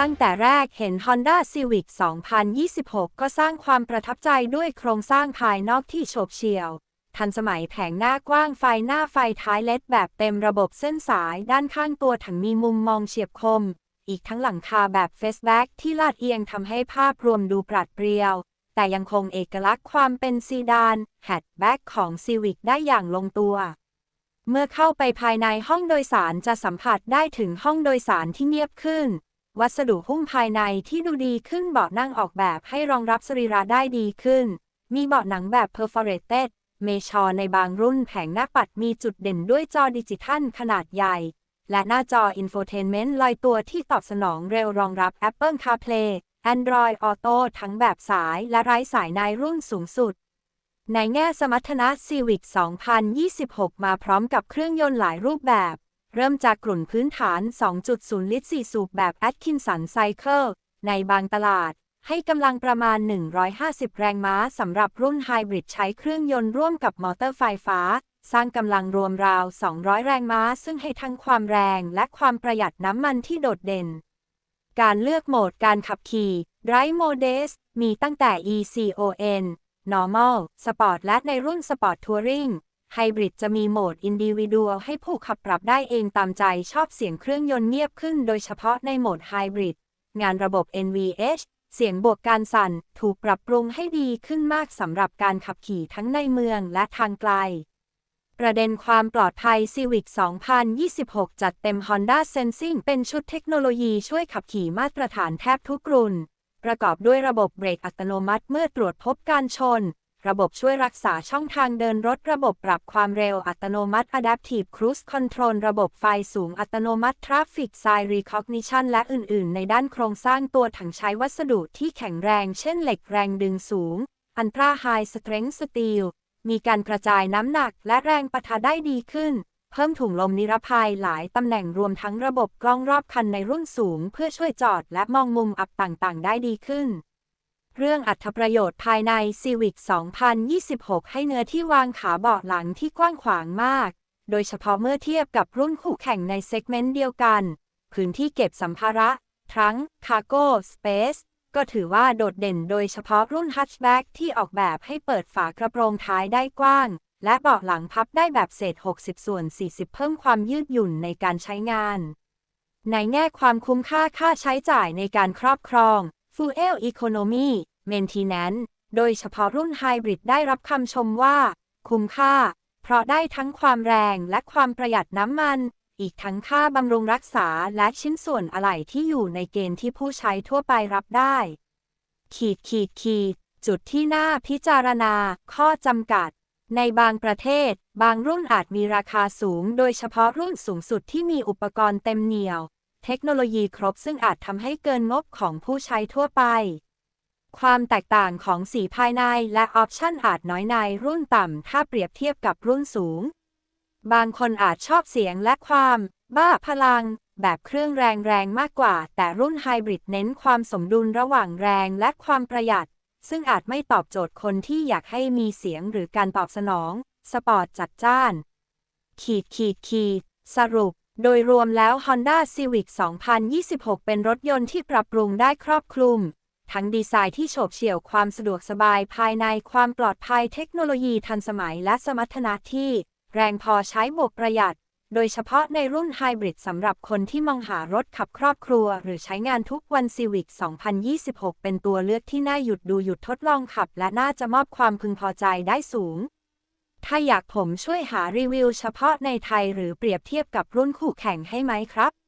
ตั้งแต่แรกเห็น Honda Civic 2026 ก็สร้างความประทับใจด้วยโครงสร้างภายนอกที่โฉบเฉี่ยว ทันสมัยแผงหน้ากว้างไฟหน้าไฟท้ายเลดแบบเต็มระบบเส้นสายด้านข้างตัวถังมีมุมมองเฉียบคม อีกทั้งหลังคาแบบเฟสแบ็กที่ลาดเอียงทำให้ภาพรวมดูปราดเปรียว แต่ยังคงเอกลักษณ์ความเป็นซีดานแฮทแบ็กของ Civic ได้อย่างลงตัวเมื่อเข้าไปภายในห้องโดยสารจะสัมผัสได้ถึงห้องโดยสารที่เงียบขึ้น วัสดุหุ้มภายในที่ดูดีขึ้นเบาะนั่งออกแบบให้รองรับสรีระได้ดีขึ้น มีเบาะหนังแบบ perforated เมชอในบางรุ่นแผงหน้าปัดมีจุดเด่นด้วยจอดิจิทัลขนาดใหญ่ และหน้าจอ Infotainment ลอยตัวที่ตอบสนองเร็วรองรับ Apple CarPlay Android Auto ทั้งแบบสายและไร้สายในรุ่นสูงสุด ในแง่สมรรถนะ Civic 2026 มาพร้อมกับเครื่องยนต์หลายรูปแบบ เริ่มจากกลุ่นพื้นฐาน 2.0 ลิตร 4 สูบแบบ Atkinson Cycle ในบางตลาด ให้กำลังประมาณ 150 แรงม้าสำหรับรุ่นไฮบริดใช้เครื่องยนต์ร่วมกับมอเตอร์ไฟฟ้า สร้างกำลังรวมราว 200 แรงม้า ซึ่งให้ทั้งความแรงและความประหยัดน้ำมันที่โดดเด่น การเลือกโหมดการขับขี่ Drive Mode มีตั้งแต่ ECON Normal Sport และในรุ่น Sport Touring ไฮบริดจะมีโหมด Individual ให้ผู้ขับปรับได้เองตามใจชอบเสียงเครื่องยนต์เงียบขึ้นโดยเฉพาะในโหมดไฮบริดงานระบบ NVH เสียงบวกการสั่นถูกปรับปรุงให้ดีขึ้นมากสำหรับการขับขี่ทั้งในเมืองและทางไกล ประเด็นความปลอดภัย Civic 2026 จัดเต็ม Honda Sensing เป็นชุดเทคโนโลยีช่วยขับขี่มาตรฐานแทบทุกรุ่น ประกอบด้วยระบบเบรกอัตโนมัติเมื่อตรวจพบการชน ระบบช่วยรักษาช่องทางเดินรถระบบปรับความเร็วอัตโนมัติ Adaptive Cruise Control ระบบไฟสูงอัตโนมัติ Traffic Sign Recognition และอื่น ๆ ในด้านโครงสร้างตัวถังใช้วัสดุที่แข็งแรง เช่นเหล็กแรงดึงสูง Ultra High Strength Steel มีการกระจายน้ำหนักและแรงปะทะได้ดีขึ้น เพิ่มถุงลมนิรภัยหลายตำแหน่งรวมทั้งระบบกล้องรอบคันในรุ่นสูง เพื่อช่วยจอดและมองมุมอับต่าง ๆ ได้ดีขึ้น เรื่องอัตประโยชน์ภายใน Civic 2026 ให้เนื้อที่วางขาเบาะหลังที่กว้างขวางมาก โดยเฉพาะเมื่อเทียบกับรุ่นคู่แข่งในเซกเมนต์เดียวกัน พื้นที่เก็บสัมภาระ ทั้ง Cargo Space ก็ถือว่าโดดเด่นโดยเฉพาะรุ่น Hatchback ที่ออกแบบให้เปิดฝากระโปรงท้ายได้กว้าง และเบาะหลังพับได้แบบเศษ 60 ส่วน 40 เพิ่มความยืดหยุ่นในการใช้งาน ในแง่ความคุ้มค่าค่าใช้จ่ายในการครอบครอง Fuel Economy Maintenance โดยเฉพาะรุ่นไฮบริดได้รับคำชมว่า คุ้มค่า เพราะได้ทั้งความแรงและความประหยัดน้ำมัน อีกทั้งค่าบำรุงรักษาและชิ้นส่วนอะไหล่ที่อยู่ในเกณฑ์ที่ผู้ใช้ทั่วไปรับได้ ขีดขีดขีดจุดที่น่าพิจารณา ข้อจำกัด ในบางประเทศ บางรุ่นอาจมีราคาสูง โดยเฉพาะรุ่นสูงสุดที่มีอุปกรณ์เต็มเหนี่ยว เทคโนโลยีครบซึ่งอาจทำให้เกินงบของผู้ใช้ทั่วไป ความแตกต่างของสีภายในและออปชันอาจน้อยในรุ่นต่ำ ถ้าเปรียบเทียบกับรุ่นสูง บางคนอาจชอบเสียงและความ บ้าพลัง แบบเครื่องแรงแรงมากกว่า แต่รุ่นไฮบริดเน้นความสมดุลระหว่างแรงและความประหยัด ซึ่งอาจไม่ตอบโจทย์คนที่อยากให้มีเสียงหรือการตอบสนอง สปอร์ตจัดจ้าน ขีดขีดขีด สรุป โดยรวมแล้ว Honda Civic 2026 เป็นรถยนต์ที่ปรับปรุงได้ครอบคลุม ทั้งดีไซน์ที่โฉบเฉี่ยวความสะดวกสบายภายในความปลอดภัยเทคโนโลยีทันสมัยและสมรรถนะที่ แรงพอใช้บวกประหยัด โดยเฉพาะในรุ่นไฮบริดสำหรับคนที่มองหารถขับครอบครัว หรือใช้งานทุกวัน Civic 2026 เป็นตัวเลือกที่น่าหยุดดูหยุดทดลองขับ และน่าจะมอบความพึงพอใจได้สูง ถ้าอยากผมช่วยหารีวิวเฉพาะในไทยหรือเปรียบเทียบกับรุ่นคู่แข่งให้ไหมครับ